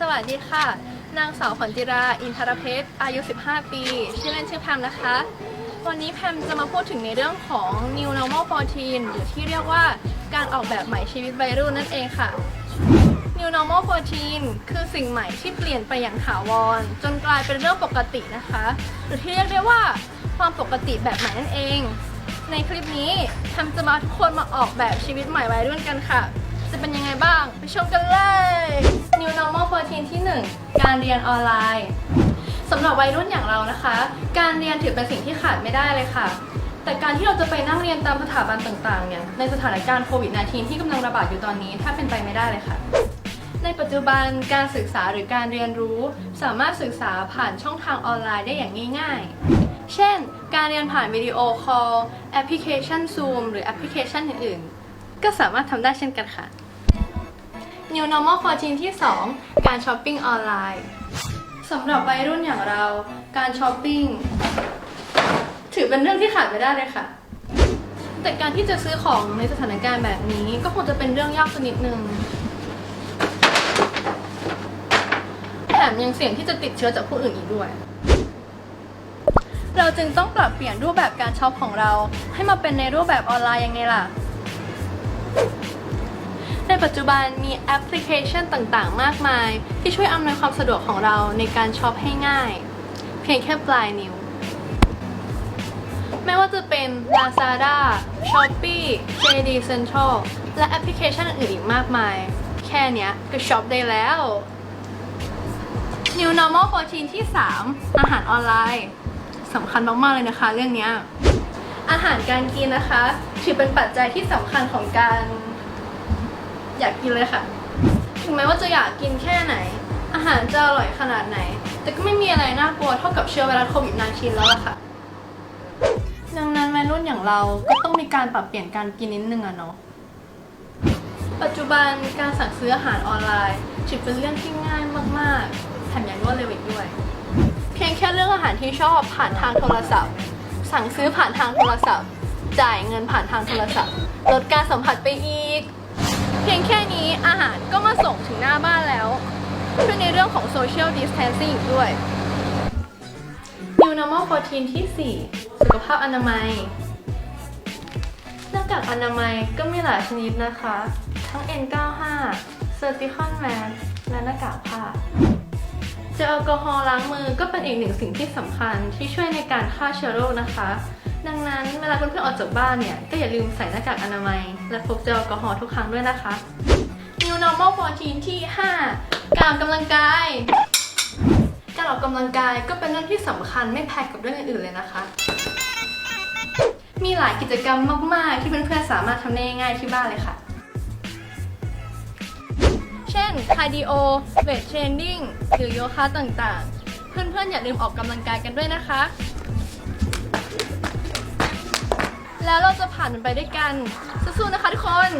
สวัสดีค่ะ นางสาวขวัญจิรา อินทรเพชร อายุ 15 ปี ชื่อเล่นชื่อแพมนะคะ วันนี้แพมจะมาพูดถึงในเรื่องของ New Normal 14 หรือที่เรียกว่าการออกแบบใหม่ชีวิตวัยรุ่นนั่นเองค่ะ New Normal 14 คือสิ่งใหม่ที่เปลี่ยนไปอย่างถาวร จนกลายเป็นเรื่องปกตินะคะ หรือที่เรียกได้ว่าความปกติแบบใหม่นั่นเอง ในคลิปนี้แพมจะมาทุกคนมาออกแบบชีวิตใหม่วัยรุ่นกันค่ะ จะเป็นยังไงบ้าง ไปชมกันเลย New Normal 14ที่ 1 การเรียนออนไลน์สำหรับวัยรุ่นอย่างเรานะคะ การเรียนถือเป็นสิ่งที่ขาดไม่ได้เลยค่ะ แต่การที่เราจะไปนั่งเรียนตามสถาบันต่างๆเนี่ยในสถานการณ์โควิด -19 ที่กำลังระบาดอยู่ตอนนี้ถ้าเป็นไปไม่ได้เลยค่ะในปัจจุบันการศึกษาหรือการเรียนรู้ สามารถศึกษาผ่านช่องทางออนไลน์ได้อย่างง่ายๆ เช่น การเรียนผ่านวิดีโอคอล แอปพลิเคชัน Zoom หรือแอปพลิเคชันอื่นๆ ก็สามารถทำได้เช่นกันค่ะ New Normal 14 ที่ 2 การช้อปปิ้งออนไลน์สำหรับวัยรุ่นอย่างเรา การช้อปปิ้งถือเป็นเรื่องที่ขาดไม่ได้เลยค่ะ แต่การที่จะซื้อของในสถานการณ์แบบนี้ก็คงจะเป็นเรื่องยากสักนิดนึงแถมยังเสี่ยงที่จะติดเชื้อจากผู้อื่นอีกด้วย เราจึงต้องปรับเปลี่ยนรูปแบบการช็อปของเราให้มาเป็นในรูปแบบออนไลน์ยังไงล่ะ ในปัจจุบันมีแอปพลิเคชันต่างๆ มากมาย ที่ช่วยอำนวยความสะดวกของเราในการช็อปให้ง่าย เพียงแค่ปลายนิ้ว ไม่ว่าจะเป็น Lazada, Shopee, JD Central และแอปพลิเคชันอื่นๆอีกมากมาย แค่เนี้ยก็ช็อปได้แล้ว New Normal 14ที่ 3 อาหารออนไลน์สำคัญมาก ๆ เลยนะคะ เรื่องเนี้ยอาหารการกินนะคะ ถือเป็นปัจจัยที่สำคัญของการ อยากกินเลยค่ะ ถึงแม้ว่าจะอยากกินแค่ไหน อาหารจะอร่อยขนาดไหน แต่ก็ไม่มีอะไรน่ากลัวเท่ากับเชื้อไวรัสโควิด -19 แล้วล่ะค่ะ ดังนั้นวัยรุ่นอย่างเราก็ต้องมีการปรับเปลี่ยนการกินนิดนึงอะเนาะ ปัจจุบันการสั่งซื้ออาหารออนไลน์ถือเป็นเรื่องที่ง่ายมากๆแถมยังรวดเร็วอีกด้วย เพียงแค่เรื่องอาหารที่ชอบผ่านทางโทรศัพท์ สั่งซื้อผ่านทางโทรศัพท์ จ่ายเงินผ่านทางโทรศัพท์ลดการสัมผัสไปอีก พียงแค่นี้อาหารก็มาส่งถึงหน้าบ้านแล้วช่วยในเรื่องของ social distancing อีกด้วย New Normal 14ที่ 4 สุขภาพอนามัยหน้ากากอนามัยก็มีหลายชนิดนะคะ ทั้ง N95 Surgical Mask และหน้ากากผ้าเจลแอลกอฮอล์ล้างมือก็เป็นอีกหนึ่งสิ่งที่สำคัญที่ช่วยในการฆ่าเชื้อโรคนะคะ ดังนั้นเวลาเพื่อนๆออกจากบ้านเนี่ย ก็อย่าลืมใส่หน้ากากอนามัย และพกเจลแอลกอฮอล์ทุกครั้งด้วยนะคะ New Normal 14ที่ 5 การออกกำลังกาย การออกกำลังกายก็เป็นเรื่องที่สำคัญไม่แพ้กับเรื่องอื่นๆเลยนะคะ มีหลายกิจกรรมมากๆ ที่เพื่อนๆสามารถทำได้ง่ายที่บ้านเลยค่ะ เช่นคาร์ดิโอเวทเทรนนิ่งหรือโยคะต่างๆ เพื่อนๆอย่าลืมออกกำลังกายกันด้วยนะคะ แล้วเราจะผ่านมันไปด้วยกันสู้ๆนะคะทุกคน